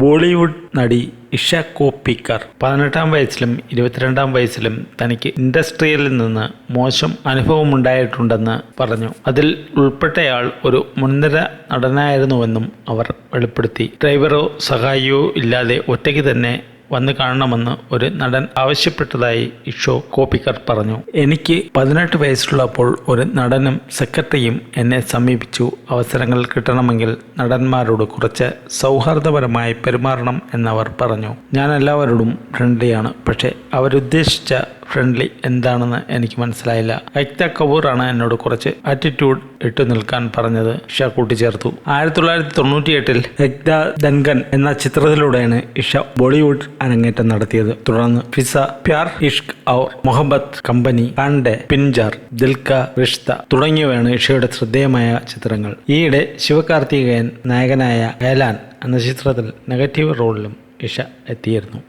ബോളിവുഡ് നടി ഇഷ കോപ്പിക്കർ പതിനെട്ടാം വയസ്സിലും ഇരുപത്തിരണ്ടാം വയസ്സിലും തനിക്ക് ഇൻഡസ്ട്രിയിൽ നിന്ന് മോശം അനുഭവമുണ്ടായിട്ടുണ്ടെന്ന് പറഞ്ഞു. അതിൽ ഉൾപ്പെട്ടയാൾ ഒരു മുൻനിര നടനായിരുന്നുവെന്നും അവർ വെളിപ്പെടുത്തി. ഡ്രൈവറോ സഹായിയോ ഇല്ലാതെ ഒറ്റയ്ക്ക് തന്നെ വന്ന് കാണണമെന്ന് ഒരു നടൻ ആവശ്യപ്പെട്ടതായി ഇഷോ കോപ്പിക്കർ പറഞ്ഞു. എനിക്ക് പതിനെട്ട് വയസ്സുള്ളപ്പോൾ ഒരു നടനും സെക്രട്ടറിയും എന്നെ സമീപിച്ചു. അവസരങ്ങൾ കിട്ടണമെങ്കിൽ നടന്മാരോട് കുറച്ച് സൗഹാർദ്ദപരമായി പെരുമാറണം എന്നവർ പറഞ്ഞു. ഞാൻ എല്ലാവരോടും ഫ്രണ്ട്ലിയാണ്. പക്ഷേ അവരുദ്ദേശിച്ച ഫ്രണ്ട്ലി എന്താണെന്ന് എനിക്ക് മനസ്സിലായില്ല. ഐക്ത കപൂറാണ് എന്നോട് കുറച്ച് ആറ്റിറ്റ്യൂഡ് ഇട്ടു നിൽക്കാൻ പറഞ്ഞത്. ഇഷ കൂട്ടിച്ചേർത്തു. ആയിരത്തി തൊള്ളായിരത്തി തൊണ്ണൂറ്റി എട്ടിൽ എഗ്ദ ദൻഗൻ എന്ന ചിത്രത്തിലൂടെയാണ് ഇഷ ബോളിവുഡ് അരങ്ങേറ്റം നടത്തിയത്. തുടർന്ന് ഫിസ പ്യാർ ഇഷ്ക് ഔർ മുഹബത്ത് കമ്പനി കാണ്ടെ പിൻജാർ ദിൽക റിഷ്ത തുടങ്ങിയവയാണ് ഇഷയുടെ ശ്രദ്ധേയമായ ചിത്രങ്ങൾ. ഈയിടെ ശിവകാർത്തികേയൻ നായകനായ ഏലാൻ എന്ന ചിത്രത്തിൽ നെഗറ്റീവ് റോളിലും ഇഷ എത്തിയിരുന്നു.